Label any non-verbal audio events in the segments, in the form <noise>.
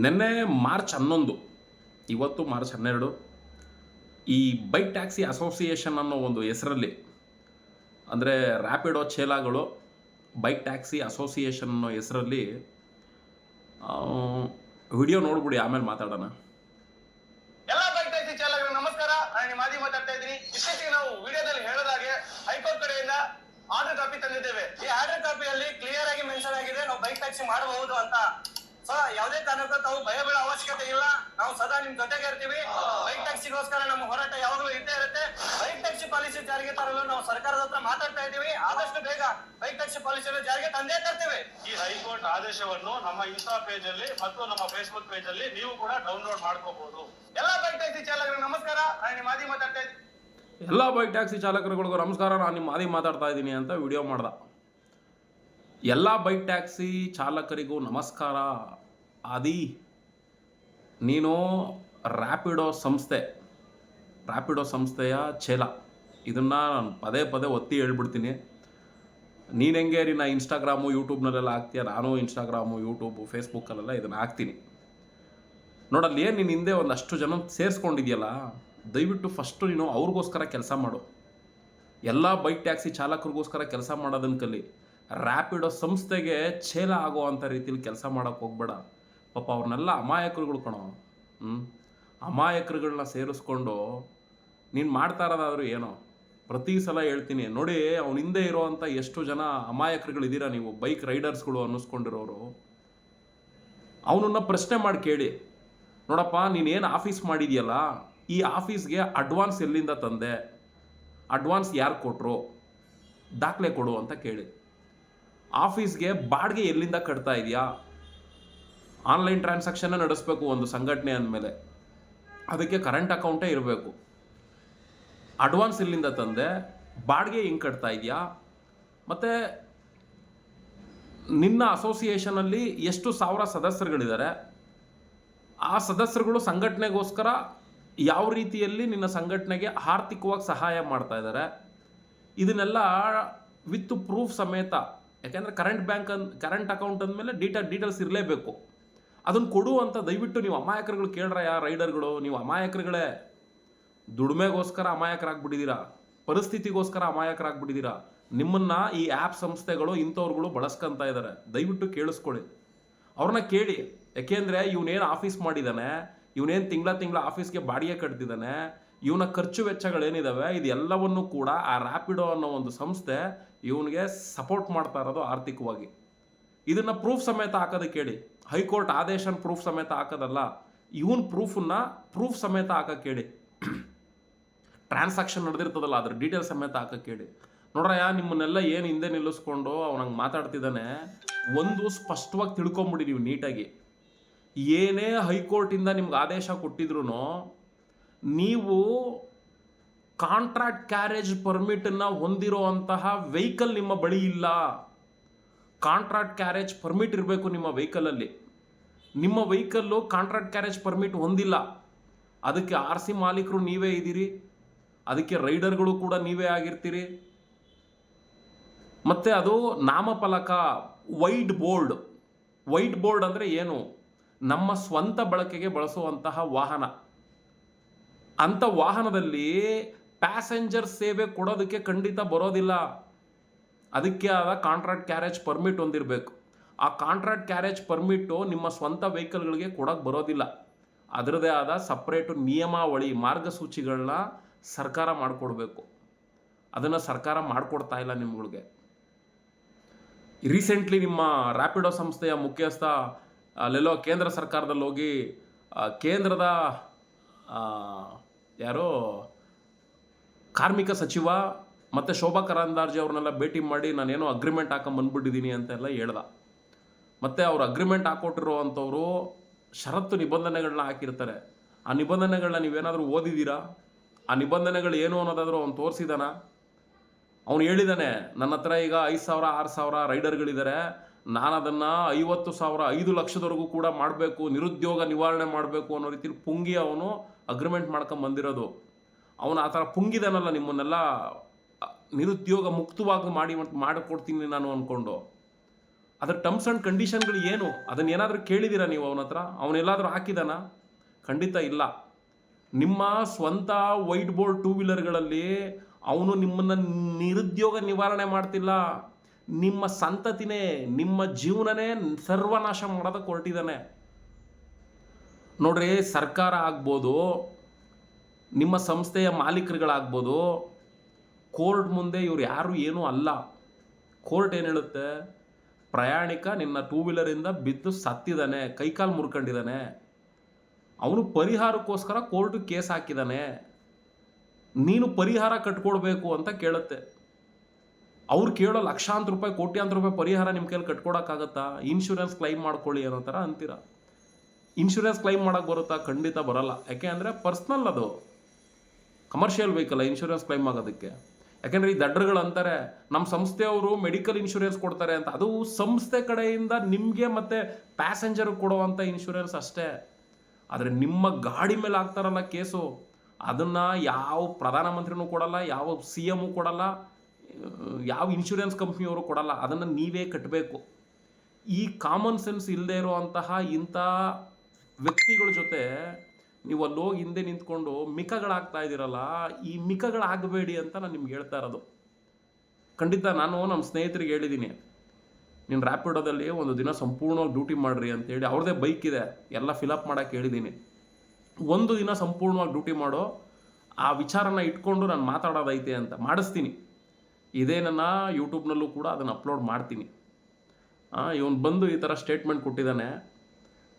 ನಿನ್ನೆ ಮಾರ್ಚ್ ಹನ್ನೊಂದು, ಇವತ್ತು ಮಾರ್ಚ್ ಹನ್ನೆರಡು, ಈ ಬೈಕ್ ಟ್ಯಾಕ್ಸಿ ಅಸೋಸಿಯೇಷನ್ ಅನ್ನೋ ಒಂದು ಹೆಸರಲ್ಲಿ, ಅಂದರೆ ರ್ಯಾಪಿಡೋ ಚೇಲಾಗಳು ಬೈಕ್ ಟ್ಯಾಕ್ಸಿ ಅಸೋಸಿಯೇಷನ್ ಅನ್ನೋ ಹೆಸರಲ್ಲಿ ವಿಡಿಯೋ ನೋಡ್ಬಿಡಿ, ಆಮೇಲೆ ಮಾತಾಡೋಣ. ಎಲ್ಲ ಬೈಕ್ ಟ್ಯಾಕ್ಸಿ ನಮಸ್ಕಾರ. ಮಾದಿ ಮಾತಾಡ್ತಾ ಇದ್ದೀನಿ. ನಾವು ವಿಡಿಯೋದಲ್ಲಿ ಹೈಕೋರ್ಟ್ ಕಡೆಯಿಂದ ಆರ್ಡರ್ ಕಾಪಿ ತಂದಿದ್ದೇವೆ. ಈ ಆರ್ಡರ್ ಕಾಪಿಯಲ್ಲಿ ಕ್ಲಿಯರ್ ಆಗಿ ಮೆನ್ಷನ್ ಆಗಿದೆ, ನಾವು ಬೈಕ್ ಟ್ಯಾಕ್ಸಿ ಮಾಡಬಹುದು ಅಂತ. ಸೊ ಯಾವುದೇ ಕಾರಣಕ್ಕೂ ತಾವು ಭಯ ಬೀಳೋ ಅವಶ್ಯಕತೆ ಇಲ್ಲ. ನಾವು ಸದಾ ನಿಮ್ ಜೊತೆಗೆ ಇರ್ತೀವಿ. ಬೈಕ್ ಟ್ಯಾಕ್ಸಿಗೋಸ್ಕರ ನಮ್ಮ ಹೋರಾಟ ಯಾವಾಗಲೂ ಇದ್ದೇ ಇರುತ್ತೆ. ಬೈಕ್ ಟ್ಯಾಕ್ಸಿ ಪಾಲಿಸಿ ಜಾರಿಗೆ ತರಲು ನಾವು ಸರ್ಕಾರದ ಹತ್ರ ಮಾತಾಡ್ತಾ ಇದೀವಿ ಆದಷ್ಟು ಬೇಗ ಬೈಕ್ ಟ್ಯಾಕ್ಸಿ ಪಾಲಿಸಿ ಜಾರಿಗೆ ತಂದೇ ತರ್ತೀವಿ. ಈ ಹೈಕೋರ್ಟ್ ಆದೇಶವನ್ನು ನಮ್ಮ ಇನ್ಸ್ಟಾ ಪೇಜ್ ಅಲ್ಲಿ ಮತ್ತು ನಮ್ಮ ಫೇಸ್ಬುಕ್ ಪೇಜ್ ಅಲ್ಲಿ ನೀವು ಕೂಡ ಡೌನ್ಲೋಡ್ ಮಾಡ್ಕೋಬಹುದು ಎಲ್ಲ ಬೈಕ್ ಟ್ಯಾಕ್ಸಿ ಚಾಲಕರಿಗೆ ನಮಸ್ಕಾರ. ನಾನು ನಿಮ್ಮ ಮಾದಿ ಮಾತಾಡ್ತಾ ಇದ್ದೀನಿ. ಎಲ್ಲ ಬೈಕ್ ಟ್ಯಾಕ್ಸಿ ಚಾಲಕರುಗಳಿಗೂ ನಮಸ್ಕಾರ. ನಾನು ನಿಮ್ಮ ಮಾದಿ ಮಾತಾಡ್ತಾ ಇದ್ದೀನಿ ಅಂತ ವಿಡಿಯೋ ಮಾಡ್ದ. ಎಲ್ಲ ಬೈಕ್ ಟ್ಯಾಕ್ಸಿ ಚಾಲಕರಿಗೂ ನಮಸ್ಕಾರ. ಆದಿ, ನೀನು ರ್ಯಾಪಿಡೋ ಸಂಸ್ಥೆ ರ್ಯಾಪಿಡೋ ಸಂಸ್ಥೆಯ ಚೇಲ ಇದನ್ನು ನಾನು ಪದೇ ಪದೇ ಒತ್ತಿ ಹೇಳ್ಬಿಡ್ತೀನಿ. ನೀನು ಹೆಂಗೆ ನಿನ್ನ ಇನ್ಸ್ಟಾಗ್ರಾಮು ಯೂಟ್ಯೂಬ್ನಲ್ಲೆಲ್ಲ ಹಾಕ್ತೀಯ? ನಾನು ಇನ್ಸ್ಟಾಗ್ರಾಮು ಯೂಟ್ಯೂಬು ಫೇಸ್ಬುಕ್ಕಲ್ಲೆಲ್ಲ ಇದನ್ನು ಹಾಕ್ತೀನಿ. ನೋಡಲ್ಲಿ ಏನು ನೀನು ಹಿಂದೆ ಒಂದಷ್ಟು ಜನ ಸೇರಿಸ್ಕೊಂಡಿದ್ಯಲ್ಲ, ದಯವಿಟ್ಟು ಫಸ್ಟು ನೀನು ಅವ್ರಿಗೋಸ್ಕರ ಕೆಲಸ ಮಾಡು. ಎಲ್ಲ ಬೈಕ್ ಟ್ಯಾಕ್ಸಿ ಚಾಲಕರಿಗೋಸ್ಕರ ಕೆಲಸ ಮಾಡೋದನ್ನು ಕಲಿ. ರ್ಯಾಪಿಡೋ ಸಂಸ್ಥೆಗೆ ಛೇಲ ಆಗೋ ಅಂಥ ರೀತಿಲಿ ಕೆಲಸ ಮಾಡೋಕೆ ಹೋಗ್ಬೇಡ. ಪಾಪ ಅವ್ರನ್ನೆಲ್ಲ ಅಮಾಯಕರುಗಳು ಕಣೋ. ಹ್ಞೂ ಅಮಾಯಕರುಗಳನ್ನ ಸೇರಿಸ್ಕೊಂಡು ನೀನು ಮಾಡ್ತಾ ಇರೋದಾದ್ರೂ ಏನೋ. ಪ್ರತಿ ಸಲ ಹೇಳ್ತೀನಿ, ನೋಡಿ ಅವನ ಹಿಂದೆ ಇರೋವಂಥ ಎಷ್ಟು ಜನ ಅಮಾಯಕರುಗಳಿದ್ದೀರಾ ನೀವು ಬೈಕ್ ರೈಡರ್ಸ್ಗಳು ಅನ್ನಿಸ್ಕೊಂಡಿರೋರು. ಅವನನ್ನ ಪ್ರಶ್ನೆ ಮಾಡಿ ಕೇಳಿ. ನೋಡಪ್ಪ ನೀನೇನು ಆಫೀಸ್ ಮಾಡಿದೆಯಲ್ಲ, ಈ ಆಫೀಸ್ಗೆ ಅಡ್ವಾನ್ಸ್ ಎಲ್ಲಿಂದ ತಂದೆ? ಅಡ್ವಾನ್ಸ್ ಯಾರು ಕೊಟ್ಟರು ದಾಖಲೆ ಕೊಡು ಅಂತ ಕೇಳಿ. ಆಫೀಸ್ಗೆ ಬಾಡಿಗೆ ಎಲ್ಲಿಂದ ಕಟ್ತಾ ಇದೆಯಾ? ಆನ್ಲೈನ್ ಟ್ರಾನ್ಸಾಕ್ಷನ್ನ ನಡೆಸಬೇಕು ಒಂದು ಸಂಘಟನೆ ಅಂದಮೇಲೆ. ಅದಕ್ಕೆ ಕರೆಂಟ್ ಅಕೌಂಟೇ ಇರಬೇಕು. ಅಡ್ವಾನ್ಸ್ ಇಲ್ಲಿಂದ ತಂದೆ, ಬಾಡಿಗೆ ಹಿಂಗೆ ಕಟ್ತಾ ಇದೆಯಾ? ಮತ್ತು ನಿನ್ನ ಅಸೋಸಿಯೇಷನಲ್ಲಿ ಎಷ್ಟು ಸಾವಿರ ಸದಸ್ಯರುಗಳಿದ್ದಾರೆ? ಆ ಸದಸ್ಯರುಗಳು ಸಂಘಟನೆಗೋಸ್ಕರ ಯಾವ ರೀತಿಯಲ್ಲಿ ನಿನ್ನ ಸಂಘಟನೆಗೆ ಆರ್ಥಿಕವಾಗಿ ಸಹಾಯ ಮಾಡ್ತಾ ಇದ್ದಾರೆ? ಇದನ್ನೆಲ್ಲ ವಿತ್ ಪ್ರೂಫ್ ಸಮೇತ ಯಾಕೆಂದರೆ current bank and current account ಅಂದಮೇಲೆ ಡೀಟೇಲ್ ಡೀಟೇಲ್ಸ್ ಇರಲೇಬೇಕು. ಅದನ್ನು ಕೊಡು ಅಂತ ದಯವಿಟ್ಟು ನೀವು ಅಮಾಯಕರುಗಳು ಕೇಳ್ರ ಯಾ ರೈಡರ್ಗಳು, ನೀವು ಅಮಾಯಕರುಗಳೇ, ದುಡಿಮೆಗೋಸ್ಕರ ಅಮಾಯಕರಾಗ್ಬಿಟ್ಟಿದ್ದೀರಾ ಪರಿಸ್ಥಿತಿಗೋಸ್ಕರ ಅಮಾಯಕರಾಗ್ಬಿಟ್ಟಿದ್ದೀರಾ ನಿಮ್ಮನ್ನು ಈ ಆ್ಯಪ್ ಸಂಸ್ಥೆಗಳು, ಇಂಥವ್ರುಗಳು ಬಳಸ್ಕೊಂತ ಇದ್ದಾರೆ ದಯವಿಟ್ಟು ಕೇಳಿಸ್ಕೊಳ್ಳಿ. ಅವ್ರನ್ನ ಕೇಳಿ. ಯಾಕೆಂದರೆ ಇವನೇನು ಆಫೀಸ್ ಮಾಡಿದ್ದಾನೆ ಇವನೇನು ತಿಂಗಳ ತಿಂಗಳ ಆಫೀಸ್ಗೆ ಬಾಡಿಗೆ ಕಟ್ತಿದ್ದಾನೆ ಇವನ ಖರ್ಚು ವೆಚ್ಚಗಳೇನಿದ್ದಾವೆ ಇದೆಲ್ಲವನ್ನು ಕೂಡ ಆ ರ್ಯಾಪಿಡೋ ಅನ್ನೋ ಒಂದು ಸಂಸ್ಥೆ ಇವನಿಗೆ ಸಪೋರ್ಟ್ ಮಾಡ್ತಾ ಇರೋದು ಆರ್ಥಿಕವಾಗಿ. ಇದನ್ನು ಪ್ರೂಫ್ ಸಮೇತ ಹಾಕೋದಕ್ಕೆ ಕೇಳಿ. ಹೈಕೋರ್ಟ್ ಆದೇಶನ ಪ್ರೂಫ್ ಸಮೇತ ಹಾಕೋದಲ್ಲ, ಇವನ್ ಪ್ರೂಫನ್ನ ಪ್ರೂಫ್ ಸಮೇತ ಹಾಕಕ್ಕೆ ಕೇಳಿ. ಟ್ರಾನ್ಸಾಕ್ಷನ್ ನಡೆದಿರ್ತದಲ್ಲ, ಅದ್ರ ಡೀಟೇಲ್ ಸಮೇತ ಹಾಕಕ್ಕೆ ಕೇಳಿ. ನೋಡ್ರಯ್ಯ, ನಿಮ್ಮನ್ನೆಲ್ಲ ಏನು ಹಿಂದೆ ನಿಲ್ಲಿಸ್ಕೊಂಡು ಅವನಂಗೆ ಮಾತಾಡ್ತಿದ್ದಾನೆ, ಒಂದು ಸ್ಪಷ್ಟವಾಗಿ ತಿಳ್ಕೊಂಬಿಡಿ ನೀವು ನೀಟಾಗಿ. ಏನೇ ಹೈಕೋರ್ಟಿಂದ ನಿಮ್ಗೆ ಆದೇಶ ಕೊಟ್ಟಿದ್ರು ನೀವು ಕಾಂಟ್ರಾಕ್ಟ್ ಕ್ಯಾರೇಜ್ ಪರ್ಮಿಟನ್ನು ಹೊಂದಿರೋ ಅಂತಹ ವೆಹಿಕಲ್ ನಿಮ್ಮ ಬಳಿ ಇಲ್ಲ. ಕಾಂಟ್ರಾಕ್ಟ್ ಕ್ಯಾರೇಜ್ ಪರ್ಮಿಟ್ ಇರಬೇಕು ನಿಮ್ಮ ವೆಹಿಕಲಲ್ಲಿ. ನಿಮ್ಮ ವೆಹಿಕಲ್ಲು ಕಾಂಟ್ರಾಕ್ಟ್ ಕ್ಯಾರೇಜ್ ಪರ್ಮಿಟ್ ಹೊಂದಿಲ್ಲ. ಅದಕ್ಕೆ ಆರ್ ಸಿ ಮಾಲೀಕರು ನೀವೇ ಇದ್ದೀರಿ. ಅದಕ್ಕೆ ರೈಡರ್ಗಳು ಕೂಡ ನೀವೇ ಆಗಿರ್ತೀರಿ. ಮತ್ತು ಅದು ನಾಮಫಲಕ, ವೈಟ್ ಬೋರ್ಡ್. ವೈಟ್ ಬೋರ್ಡ್ ಅಂದರೆ ಏನು? ನಮ್ಮ ಸ್ವಂತ ಬಳಕೆಗೆ ಬಳಸುವಂತಹ ವಾಹನ. ಅಂಥ ವಾಹನದಲ್ಲಿ ಪ್ಯಾಸೆಂಜರ್ ಸೇವೆ ಕೊಡೋದಕ್ಕೆ ಖಂಡಿತ ಬರೋದಿಲ್ಲ. ಅದಕ್ಕೆ ಆದ ಕಾಂಟ್ರಾಕ್ಟ್ ಕ್ಯಾರೇಜ್ ಪರ್ಮಿಟ್ ಹೊಂದಿರಬೇಕು ಆ ಕಾಂಟ್ರಾಕ್ಟ್ ಕ್ಯಾರೇಜ್ ಪರ್ಮಿಟ್ಟು ನಿಮ್ಮ ಸ್ವಂತ ವೆಹಿಕಲ್ಗಳಿಗೆ ಕೊಡೋಕೆ ಬರೋದಿಲ್ಲ. ಅದರದೇ ಆದ ಸಪ್ರೇಟು ನಿಯಮಾವಳಿ ಮಾರ್ಗಸೂಚಿಗಳನ್ನ ಸರ್ಕಾರ ಮಾಡಿಕೊಡ್ಬೇಕು. ಅದನ್ನು ಸರ್ಕಾರ ಮಾಡಿಕೊಡ್ತಾ ಇಲ್ಲ ನಿಮ್ಗಳಿಗೆ. ರೀಸೆಂಟ್ಲಿ ನಿಮ್ಮ ರ್ಯಾಪಿಡೋ ಸಂಸ್ಥೆಯ ಮುಖ್ಯಸ್ಥ, ಅಲ್ಲೆಲ್ಲೋ ಕೇಂದ್ರ ಸರ್ಕಾರದಲ್ಲಿ ಹೋಗಿ ಕೇಂದ್ರದ ಯಾರೋ ಕಾರ್ಮಿಕ ಸಚಿವ ಮತ್ತು ಶೋಭಾ ಕರಂದಾರ್ಜಿ ಅವ್ರನ್ನೆಲ್ಲ ಭೇಟಿ ಮಾಡಿ ನಾನೇನೋ ಅಗ್ರಿಮೆಂಟ್ ಹಾಕೊಂಬಂದ್ಬಿಟ್ಟಿದ್ದೀನಿ ಅಂತೆಲ್ಲ ಹೇಳ್ದ. ಮತ್ತು ಅವ್ರು ಅಗ್ರಿಮೆಂಟ್ ಹಾಕ್ಕೊಟ್ಟಿರುವಂಥವ್ರು ಷರತ್ತು ನಿಬಂಧನೆಗಳನ್ನ ಹಾಕಿರ್ತಾರೆ. ಆ ನಿಬಂಧನೆಗಳನ್ನ ನೀವೇನಾದರೂ ಓದಿದ್ದೀರಾ ಆ ನಿಬಂಧನೆಗಳು ಏನು ಅನ್ನೋದಾದರೂ ಅವ್ನು ತೋರಿಸಿದಾನ? ಅವನು ಹೇಳಿದಾನೆ, ನನ್ನ ಹತ್ರ ಈಗ ಐದು ಸಾವಿರ, ಆರು ಸಾವಿರ ರೈಡರ್ಗಳಿದ್ದಾರೆ ನಾನು ಅದನ್ನು ಐವತ್ತು ಸಾವಿರ, ಐದು ಲಕ್ಷದವರೆಗೂ ಕೂಡ ಮಾಡಬೇಕು. ನಿರುದ್ಯೋಗ ನಿವಾರಣೆ ಮಾಡಬೇಕು ಅನ್ನೋ ರೀತಿಯಲ್ಲಿ ಪುಂಗಿ ಅವನು ಅಗ್ರಿಮೆಂಟ್ ಮಾಡ್ಕೊಂಡು ಬಂದಿರೋದು. ಅವನು ಆ ಥರ ಪುಂಗಿದಾನಲ್ಲ ನಿಮ್ಮನ್ನೆಲ್ಲ ನಿರುದ್ಯೋಗ ಮುಕ್ತವಾಗಿ ಮಾಡಿ ಮಾಡಿಕೊಡ್ತೀನಿ ನಾನು ಅಂದ್ಕೊಂಡು ಅದರ ಟರ್ಮ್ಸ್ ಆ್ಯಂಡ್ ಕಂಡೀಷನ್ಗಳು ಏನು? ಅದನ್ನ ಏನಾದರೂ ಕೇಳಿದ್ದೀರಾ ನೀವು ಅವನ ಹತ್ರ? ಅವನೆಲ್ಲಾದರೂ ಹಾಕಿದಾನ? ಖಂಡಿತ ಇಲ್ಲ. ನಿಮ್ಮ ಸ್ವಂತ ವೈಟ್ ಬೋರ್ಡ್ ಟೂ ವೀಲರ್ಗಳಲ್ಲಿ ಅವನು ನಿಮ್ಮನ್ನು ನಿರುದ್ಯೋಗ ನಿವಾರಣೆ ಮಾಡ್ತಿಲ್ಲ. ನಿಮ್ಮ ಸಂತತಿನೇ, ನಿಮ್ಮ ಜೀವನನೇ ಸರ್ವನಾಶ ಮಾಡೋದಕ್ಕೆ ಹೊರಟಿದ್ದಾನೆ ನೋಡ್ರಿ ಸರ್ಕಾರ ಆಗ್ಬೋದು, ನಿಮ್ಮ ಸಂಸ್ಥೆಯ ಮಾಲೀಕರುಗಳಾಗ್ಬೋದು, ಕೋರ್ಟ್ ಮುಂದೆ ಇವ್ರು ಯಾರು ಏನೂ ಅಲ್ಲ. ಕೋರ್ಟ್ ಏನು ಹೇಳುತ್ತೆ? ಪ್ರಯಾಣಿಕ ನಿನ್ನ ಟೂ ವೀಲರಿಂದ ಬಿದ್ದು ಸತ್ತಿದ್ದಾನೆ ಕೈಕಾಲು ಮುರ್ಕೊಂಡಿದ್ದಾನೆ ಅವನು ಪರಿಹಾರಕ್ಕೋಸ್ಕರ ಕೋರ್ಟ್ ಕೇಸ್ ಹಾಕಿದ್ದಾನೆ ನೀನು ಪರಿಹಾರ ಕಟ್ಕೊಡ್ಬೇಕು ಅಂತ ಕೇಳುತ್ತೆ. ಅವ್ರು ಕೇಳೋ ಲಕ್ಷಾಂತರ ರೂಪಾಯಿ, ಕೋಟ್ಯಾಂತರ ರೂಪಾಯಿ ಪರಿಹಾರ ನಿಮ್ಮ ಕೈಲಿ ಕಟ್ಕೊಡಕ್ಕಾಗತ್ತಾ? ಇನ್ಶೂರೆನ್ಸ್ ಕ್ಲೈಮ್ ಮಾಡ್ಕೊಳ್ಳಿ ಅನ್ನೋ ಥರ ಅಂತೀರ. ಇನ್ಶೂರೆನ್ಸ್ ಕ್ಲೈಮ್ ಮಾಡೋಕ್ಕೆ ಬರುತ್ತಾ ಖಂಡಿತ ಬರಲ್ಲ. ಯಾಕೆ ಅಂದರೆ ಪರ್ಸ್ನಲ್ ಅದು. ಕಮರ್ಷಿಯಲ್ ವೆಹಿಕಲ್ ಇನ್ಶೂರೆನ್ಸ್ ಕ್ಲೈಮ್ ಆಗೋದಕ್ಕೆ. ಯಾಕೆಂದರೆ ಈ ದಡ್ಡರುಗಳು ಅಂತಾರೆ ನಮ್ಮ ಸಂಸ್ಥೆಯವರು ಮೆಡಿಕಲ್ ಇನ್ಶೂರೆನ್ಸ್ ಕೊಡ್ತಾರೆ ಅಂತ. ಅದು ಸಂಸ್ಥೆ ಕಡೆಯಿಂದ ನಿಮಗೆ ಮತ್ತು ಪ್ಯಾಸೆಂಜರ್ ಕೊಡುವಂಥ ಇನ್ಶೂರೆನ್ಸ್ ಅಷ್ಟೇ. ಆದರೆ ನಿಮ್ಮ ಗಾಡಿ ಮೇಲೆ ಆಗ್ತಾರಲ್ಲ ಕೇಸು. ಅದನ್ನು ಯಾವ ಪ್ರಧಾನಮಂತ್ರಿನೂ ಕೊಡಲ್ಲ, ಯಾವ ಸಿ ಎಮ್ಮು ಕೊಡಲ್ಲ, ಯಾವ ಇನ್ಶೂರೆನ್ಸ್ ಕಂಪ್ನಿಯವರು ಕೊಡಲ್ಲ. ಅದನ್ನು ನೀವೇ ಕಟ್ಟಬೇಕು ಈ ಕಾಮನ್ ಸೆನ್ಸ್ ಇಲ್ಲದೆ ಇರುವಂತಹ ಇಂಥ ವ್ಯಕ್ತಿಗಳ ಜೊತೆ ನೀವು ಅಲ್ಲಿ ಹೋಗಿ ಹಿಂದೆ ನಿಂತ್ಕೊಂಡು ಮಿಕಗಳಾಗ್ತಾ ಇದ್ದೀರಲ್ಲ, ಈ ಮಿಕಗಳಾಗಬೇಡಿ ಅಂತ ನಾನು ನಿಮ್ಗೆ ಹೇಳ್ತಾ ಇರೋದು. ಖಂಡಿತ ನಾನು ನಮ್ಮ ಸ್ನೇಹಿತರಿಗೆ ಹೇಳಿದ್ದೀನಿ, ನೀನು ರ್ಯಾಪಿಡೋದಲ್ಲಿ ಒಂದು ದಿನ ಸಂಪೂರ್ಣವಾಗಿ ಡ್ಯೂಟಿ ಮಾಡ್ರಿ ಅಂತೇಳಿ ಅವ್ರದ್ದೇ ಬೈಕ್ ಇದೆ, ಎಲ್ಲ ಫಿಲಪ್ ಮಾಡೋಕ್ಕೆ ಹೇಳಿದ್ದೀನಿ. ಒಂದು ದಿನ ಸಂಪೂರ್ಣವಾಗಿ ಡ್ಯೂಟಿ ಮಾಡೋ ಆ ವಿಚಾರನ ಇಟ್ಕೊಂಡು ನಾನು ಮಾತಾಡೋದೈತೆ ಅಂತ ಮಾಡಿಸ್ತೀನಿ. ಇದೇ ನನ್ನ ಯೂಟ್ಯೂಬ್ನಲ್ಲೂ ಕೂಡ ಅದನ್ನು ಅಪ್ಲೋಡ್ ಮಾಡ್ತೀನಿ. ಇವನು ಬಂದು ಈ ಥರ ಸ್ಟೇಟ್ಮೆಂಟ್ ಕೊಟ್ಟಿದ್ದಾನೆ.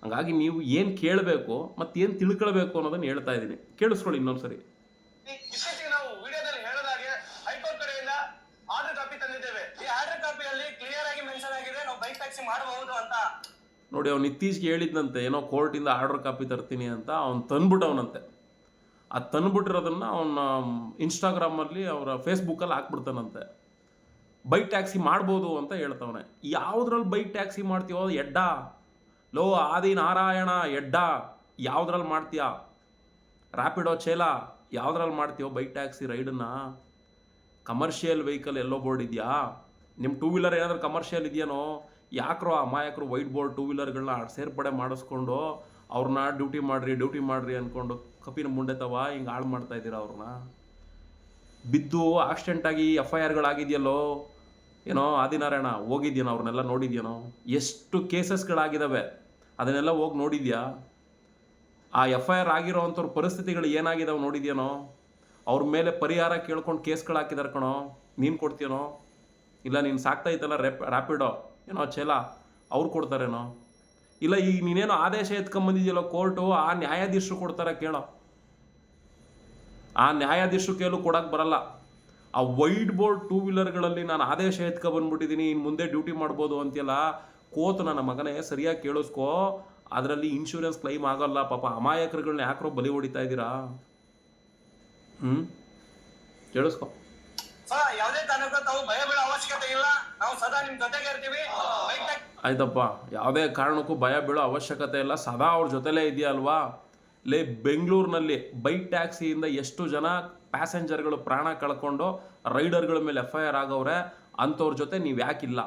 ಹಂಗಾಗಿ ನೀವು ಏನು ಕೇಳಬೇಕು ಮತ್ತೆ ಏನು ತಿಳ್ಕೊಳ್ಬೇಕು ಅನ್ನೋದನ್ನು ಹೇಳ್ತಾ ಇದ್ದೀನಿ. ಕೇಳಿಸ್ಕೊಳ್ಳಿ ಇನ್ನೊಂದ್ಸರಿ. ಸರಿ ನೋಡಿ ಅವ್ನು ಇತ್ತೀಚೆಗೆ ಹೇಳಿದ್ನಂತೆ ಏನೋ ಕೋರ್ಟಿಂದ ಆರ್ಡರ್ ಕಾಪಿ ತರ್ತೀನಿ ಅಂತ ಅವ್ನು ತಂದ್ಬಿಟ್ಟವನಂತೆ. ಅದು ತಂದ್ಬಿಟ್ಟಿರೋದನ್ನ ಅವನ ಇನ್ಸ್ಟಾಗ್ರಾಮಲ್ಲಿ ಅವರ ಫೇಸ್ಬುಕ್ಕಲ್ಲಿ ಹಾಕ್ಬಿಡ್ತಾನಂತೆ. ಬೈಕ್ ಟ್ಯಾಕ್ಸಿ ಮಾಡ್ಬೋದು ಅಂತ ಹೇಳ್ತವನೆ. ಯಾವುದ್ರಲ್ಲಿ ಬೈಕ್ ಟ್ಯಾಕ್ಸಿ ಮಾಡ್ತೀವೋ ಎಡ್ಡ? ಲೋ ಆದಿ ನಾರಾಯಣ ಎಡ್ಡ, ಯಾವ್ದ್ರಲ್ಲಿ ಮಾಡ್ತೀಯಾ? ರ್ಯಾಪಿಡೋ ಚೇಲ, ಯಾವ್ದ್ರಲ್ಲಿ ಮಾಡ್ತೀಯೋ ಬೈಕ್ ಟ್ಯಾಕ್ಸಿ ರೈಡನ್ನ? ಕಮರ್ಷಿಯಲ್ ವೆಹಿಕಲ್ ಎಲ್ಲೋ ಬೋರ್ಡ್ ಇದೆಯಾ? ನಿಮ್ಮ ಟೂ ವೀಲರ್ ಏನಾದರೂ ಕಮರ್ಷಿಯಲ್ ಇದೆಯೇನೋ? ಯಾಕ್ರೋ ಅಮಾಯಕರು ವೈಟ್ ಬೋರ್ಡ್ ಟೂ ವೀಲರ್ಗಳನ್ನ ಸೇರ್ಪಡೆ ಮಾಡಿಸ್ಕೊಂಡು ಅವ್ರನ್ನ ಡ್ಯೂಟಿ ಮಾಡ್ರಿ ಡ್ಯೂಟಿ ಮಾಡ್ರಿ ಅಂದ್ಕೊಂಡು ಕಪಿನ ಮುಂಡೆ ತವ, ಹಿಂಗೆ ಹಾಳು ಮಾಡ್ತಾ ಇದ್ದೀರಾ ಅವ್ರನ್ನ? ಬಿದ್ದು ಆಕ್ಸಿಡೆಂಟ್ ಆಗಿ ಎಫ್ ಐ ಆರ್ಗಳಾಗಿದೆಯಲ್ಲೋ ಏನೋ ಆದಿನಾರಾಯಣ, ಹೋಗಿದ್ಯೇನೋ ಅವ್ರನ್ನೆಲ್ಲ ನೋಡಿದ್ಯೇನೋ? ಎಷ್ಟು ಕೇಸಸ್ಗಳಾಗಿದ್ದಾವೆ ಅದನ್ನೆಲ್ಲ ಹೋಗಿ ನೋಡಿದ್ಯಾ? ಆ ಎಫ್ ಐ ಆರ್ ಆಗಿರೋ ಅಂಥವ್ರ ಪರಿಸ್ಥಿತಿಗಳು ಏನಾಗಿದಾವೆ ನೋಡಿದ್ಯೇನೋ? ಅವ್ರ ಮೇಲೆ ಪರಿಹಾರ ಕೇಳ್ಕೊಂಡು ಕೇಸ್ಗಳು ಹಾಕಿದಾರೆ ಕಣೋ, ನೀನು ಕೊಡ್ತೀಯನೋ? ಇಲ್ಲ ನೀನು ಸಾಕ್ತಾ ಇತ್ತಲ್ಲ ರೆಪ್ ರ್ಯಾಪಿಡೋ ಏನೋ ಚೇಲ ಅವ್ರು ಕೊಡ್ತಾರೇನೋ? ಇಲ್ಲ ಈಗ ನೀನೇನೋ ಆದೇಶ ಎತ್ಕೊಂಬಂದಿದ್ಯಲ್ಲೋ ಕೋರ್ಟು, ಆ ನ್ಯಾಯಾಧೀಶರು ಕೊಡ್ತಾರೆ ಕೇಳೋ. ಆ ನ್ಯಾಯಾಧೀಶರು ಕೇಳು ಕೊಡಕ್ಕೆ ಬರಲ್ಲ. ಆ ವೈಟ್ ಬೋರ್ಡ್ ಟೂ ವೀಲರ್ಗಳಲ್ಲಿ ನಾನು ಆದೇಶ ಎತ್ಕೊ ಬಂದ್ಬಿಟ್ಟಿದ್ದೀನಿ ಇನ್ನು ಮುಂದೆ ಡ್ಯೂಟಿ ಮಾಡ್ಬೋದು ಅಂತೆಲ್ಲ ಕೋತ್ ನನ್ನ ಮಗನೇ ಸರಿಯಾಗಿ ಕೇಳಿಸ್ಕೋ. ಅದರಲ್ಲಿ ಇನ್ಶೂರೆನ್ಸ್ ಕ್ಲೈಮ್ ಆಗಲ್ಲ. ಪಾಪ ಅಮಾಯಕರುಗಳನ್ನ ಯಾಕ್ರೋ ಬಲಿ ಹೊಡಿತಾ ಇದ್ದೀರಾ? ಹ್ಞೂ ಕೇಳಿಸ್ಕೋ. ಸೊ ಯಾವುದೇ ಕಾರಣಕ್ಕೂ ತಾವು ಭಯ ಬೀಳೋ ಅವಶ್ಯಕತೆ ಇಲ್ಲ. ನಾವು ಸದಾ ನಿಮ್ ಜೊತೆಗೆ ಇರ್ತೀವಿ. ಬೈಕ್ ಟ್ಯಾಕ್ಸಿ ಆಯ್ತಪ್ಪ. ಯಾವುದೇ ಕಾರಣಕ್ಕೂ ಭಯ ಬೀಳೋ ಅವಶ್ಯಕತೆ ಇಲ್ಲ. ಸದಾ ಅವ್ರ ಜೊತೆಲೇ ಇದೆಯಲ್ವಾ? ಲೇ ಬೆಂಗಳೂರಿನಲ್ಲಿ ಬೈಕ್ ಟ್ಯಾಕ್ಸಿಯಿಂದ ಎಷ್ಟು ಜನ ಪ್ಯಾಸೆಂಜರ್ಗಳು ಪ್ರಾಣ ಕಳ್ಕೊಂಡು ರೈಡರ್ಗಳ ಮೇಲೆ ಎಫ್ ಐ ಆರ್ ಆಗವ್ರೆ ಅಂಥವ್ರ ಜೊತೆ ನೀವು ಯಾಕಿಲ್ಲ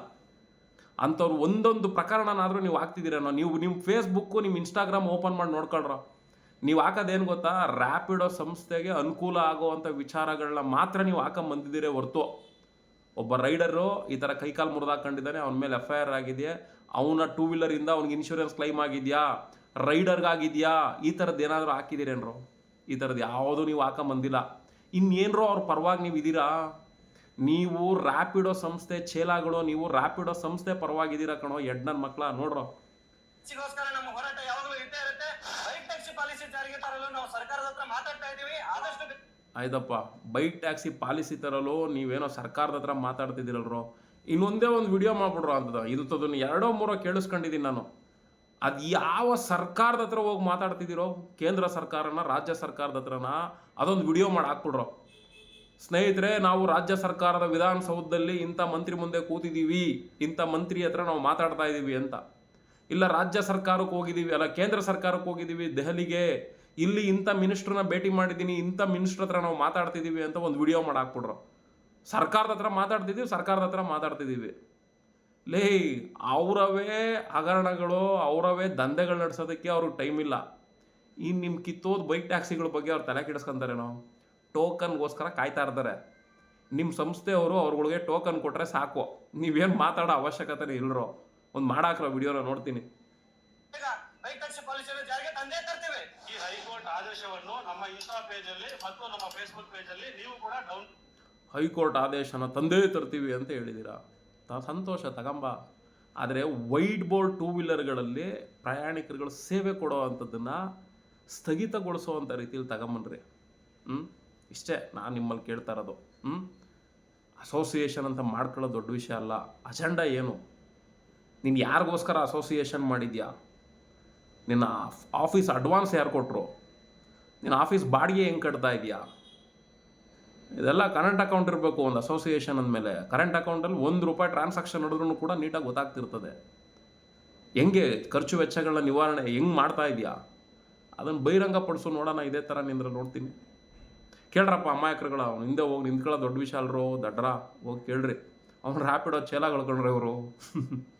ಅಂಥವ್ರು ಒಂದೊಂದು ಪ್ರಕರಣನಾದರೂ ನೀವು ಹಾಕ್ತಿದ್ದೀರೇನೋ ನೀವು ನಿಮ್ಮ ಫೇಸ್ಬುಕ್ಕು ನಿಮ್ಮ ಇನ್ಸ್ಟಾಗ್ರಾಮ್ ಓಪನ್ ಮಾಡಿ ನೋಡ್ಕೊಳ್ರೋ. ನೀವು ಹಾಕೋದೇನು ಗೊತ್ತಾ? ರ್ಯಾಪಿಡೋ ಸಂಸ್ಥೆಗೆ ಅನುಕೂಲ ಆಗುವಂಥ ವಿಚಾರಗಳನ್ನ ಮಾತ್ರ ನೀವು ಹಾಕೊಂಡು ಬಂದಿದ್ದೀರೇ ಹೊರ್ತು. ಒಬ್ಬ ರೈಡರು ಈ ಥರ ಕೈಕಾಲು ಮುರಿದಾಕೊಂಡಿದ್ದಾನೆ ಅವನ ಮೇಲೆ ಎಫ್ ಐ ಆರ್ ಆಗಿದೆ. ಅವನ ಟೂ ವೀಲರಿಂದ ಅವ್ನಿಗೆ ಇನ್ಶೂರೆನ್ಸ್ ಕ್ಲೈಮ್ ಆಗಿದೆಯಾ? ರೈಡರ್ಗಾಗಿದೆಯಾ? ಈ ಥರದ್ದು ಏನಾದರೂ ಹಾಕಿದ್ದೀರೇನ್ರೋ? ಈ ಥರದ್ದು ಯಾವುದೂ ನೀವು ಹಾಕೊಂಬಂದಿಲ್ಲ ಇನ್ನೇನರೋ ಅವ್ರ ಪರವಾಗಿ ನೀವು ಇದ್ದೀರಾ ನೀವು ರ್ಯಾಪಿಡೋ ಸಂಸ್ಥೆ ಚೇಲಾಗಳು ನೀವು ರ್ಯಾಪಿಡೋ ಸಂಸ್ಥೆ ಪರವಾಗಿದ್ದೀರ ಕಣೋ ಎಡ್ನನ್ ಮಕ್ಕಳ ನೋಡ್ರೋ. ಗೋಸ್ಕರ ನಮ್ಮ ಹೋರಾಟ ಯಾವಾಗಲೂ ಇದ್ದೇ ಇರುತ್ತೆ. ಬೈಕ್ ಟ್ಯಾಕ್ಸಿ ಪಾಲಿಸಿ ಜಾರಿಗೆ ತರಲು ನಾವು ಸರ್ಕಾರದ ಹತ್ರ ಮಾತಾಡ್ತಾ ಇದೀವಿ ಆದಷ್ಟು ಬೇಗ ಆಯ್ತಪ್ಪ ಬೈಕ್ ಟ್ಯಾಕ್ಸಿ ಪಾಲಿಸಿ ತರಲು ನೀವೇನೋ ಸರ್ಕಾರದ ಹತ್ರ ಮಾತಾಡ್ತಿದ್ದೀರಲ್ರೋ. ಇನ್ನೊಂದೇ ಒಂದು ವಿಡಿಯೋ ಮಾಡ್ಬಿಡ್ರೋ ಅಂತದ. ಇದು ತದನ್ನು ಎರಡೋ ಮೂರೋ ಕೇಳಿಸ್ಕೊಂಡಿದ್ದೀನಿ ನಾನು. ಅದು ಯಾವ ಸರ್ಕಾರದ ಹತ್ರ ಹೋಗಿ ಮಾತಾಡ್ತಿದ್ದೀರೋ ಕೇಂದ್ರ ಸರ್ಕಾರನ ರಾಜ್ಯ ಸರ್ಕಾರದ ಹತ್ರನ ಅದೊಂದು ವಿಡಿಯೋ ಮಾಡಿ ಹಾಕ್ಬಿಡ್ರೋ. ಸ್ನೇಹಿತರೆ, ನಾವು ರಾಜ್ಯ ಸರ್ಕಾರದ ವಿಧಾನಸೌಧದಲ್ಲಿ ಇಂಥ ಮಂತ್ರಿ ಮುಂದೆ ಕೂತಿದ್ದೀವಿ, ಇಂಥ ಮಂತ್ರಿ ಹತ್ರ ನಾವು ಮಾತಾಡ್ತಾ ಇದ್ದೀವಿ ಅಂತ. ಇಲ್ಲ, ರಾಜ್ಯ ಸರ್ಕಾರಕ್ಕೆ ಹೋಗಿದ್ದೀವಿ, ಅಲ್ಲ, ಕೇಂದ್ರ ಸರ್ಕಾರಕ್ಕೆ ಹೋಗಿದ್ದೀವಿ, ದೆಹಲಿಗೆ, ಇಲ್ಲಿ ಇಂಥ ಮಿನಿಸ್ಟ್ರನ್ನ ಭೇಟಿ ಮಾಡಿದ್ದೀನಿ, ಇಂಥ ಮಿನಿಸ್ಟ್ರ್ ಹತ್ರ ನಾವು ಮಾತಾಡ್ತಿದ್ದೀವಿ ಅಂತ ಒಂದು ವಿಡಿಯೋ ಮಾಡಿ ಹಾಕ್ಬಿಟ್ರು ಸರ್ಕಾರದ ಹತ್ರ ಮಾತಾಡ್ತಿದ್ದೀವಿ, ಸರ್ಕಾರದ ಹತ್ರ ಮಾತಾಡ್ತಿದ್ದೀವಿ. ಲೇ, ಅವರವೇ ಹಗರಣಗಳು, ಅವರವೇ ದಂಧೆಗಳು ನಡೆಸೋದಕ್ಕೆ ಅವ್ರಿಗೆ ಟೈಮ್ ಇಲ್ಲ. ಇನ್ನು ನಿಮ್ಮ ಕಿತ್ತೋದು ಬೈಕ್ ಟ್ಯಾಕ್ಸಿಗಳ ಬಗ್ಗೆ ಅವ್ರು ತಲೆ ಕೆಡಿಸ್ಕೊಂತಾರೇನೋ? ಟೋಕನ್ಗೋಸ್ಕರ ಕಾಯ್ತಾ ಇರ್ತಾರೆ. ನಿಮ್ಮ ಸಂಸ್ಥೆಯವರು ಅವ್ರಗಳಿಗೆ ಟೋಕನ್ ಕೊಟ್ಟರೆ ಸಾಕು. ನೀವೇನು ಮಾತಾಡೋ ಅವಶ್ಯಕತೆ ಇಲ್ಲರೋ ಒಂದು ಮಾಡಾಕ್ರೋ ವಿಡಿಯೋನ ನೋಡ್ತೀನಿ. ಈಗ ಬೈಕ್ ಟ್ಯಾಕ್ಸಿ ಪಾಲಿಸಿಯನ್ನು ಜಾರಿಗೆ ತಂದೇ ತರ್ತೇವೆ. ಈ ಹೈಕೋರ್ಟ್ ಆದೇಶವನ್ನು ನಮ್ಮ ಇನ್ಸ್ಟಾ ಪೇಜ್ ಅಲ್ಲಿ ಮತ್ತು ನಮ್ಮ ಫೇಸ್ಬುಕ್ ಪೇಜ್ ಅಲ್ಲಿ ನೀವು ಕೂಡ ಡೌನ್ ಹೈಕೋರ್ಟ್ ಆದೇಶನ ತಂದೇ ತರ್ತೀವಿ ಅಂತ ಹೇಳಿದ್ದೀರಾ ತ ಸಂತೋಷ ತಗಂಬ. ಆದರೆ ವೈಟ್ ಬೋರ್ಡ್ ಟೂ ವೀಲರ್ಗಳಲ್ಲಿ ಪ್ರಯಾಣಿಕರುಗಳು ಸೇವೆ ಕೊಡೋ ಅಂಥದ್ದನ್ನು ಸ್ಥಗಿತಗೊಳಿಸೋವಂಥ ರೀತಿಯಲ್ಲಿ ತಗೊಂಬನ್ರಿ. ಹ್ಞೂ ಇಷ್ಟೇ ನಾನು ನಿಮ್ಮಲ್ಲಿ ಕೇಳ್ತಾ ಇರೋದು ಹ್ಞೂ ಅಸೋಸಿಯೇಷನ್ ಅಂತ ಮಾಡ್ಕೊಳ್ಳೋ ದೊಡ್ಡ ವಿಷಯ ಅಲ್ಲ. ಅಜೆಂಡಾ ಏನು? ನೀನು ಯಾರಿಗೋಸ್ಕರ ಅಸೋಸಿಯೇಷನ್ ಮಾಡಿದ್ಯಾ? ನಿನ್ನ ಆಫೀಸ್ ಅಡ್ವಾನ್ಸ್ ಯಾರು ಕೊಟ್ಟರು ನಿನ್ನ ಆಫೀಸ್ ಬಾಡಿಗೆ ಹೆಂಗೆ ಕಟ್ತಾ ಇದೆಯಾ? ಇದೆಲ್ಲ ಕರೆಂಟ್ ಅಕೌಂಟ್ ಇರಬೇಕು ಒಂದು ಅಸೋಸಿಯೇಷನ್ ಅಂದಮೇಲೆ. ಕರೆಂಟ್ ಅಕೌಂಟಲ್ಲಿ ಒಂದು ರೂಪಾಯಿ ಟ್ರಾನ್ಸಾಕ್ಷನ್ ನಡೆದ್ರೂ ಕೂಡ ನೀಟಾಗಿ ಗೊತ್ತಾಗ್ತಿರ್ತದೆ. ಹೆಂಗೆ ಖರ್ಚು ವೆಚ್ಚಗಳನ್ನ ನಿವಾರಣೆ, ಹೆಂಗೆ ಮಾಡ್ತಾ ಇದೆಯಾ? ಅದನ್ನು ಬಹಿರಂಗ ಪಡಿಸು ನೋಡೋಣ, ಇದೇ ಥರ ನಿಂದ್ರೆ ನೋಡ್ತೀನಿ. ಕೇಳ್ರಪ್ಪ ಅಮಾಯಕರುಗಳ, ಅವ್ನು ಹಿಂದೆ ಹೋಗಿ ನಿಂತ್ಕೊಳ್ಳೋ ದೊಡ್ಡ ವಿಶಾಲರು, ದಡ್ರ, ಹೋಗಿ ಕೇಳ್ರಿ. ಅವ್ನು ರ್ಯಾಪಿಡೋ ಚೇಲಾಗಳ್ಕೊಂಡ್ರೆ ಇವರು. <laughs>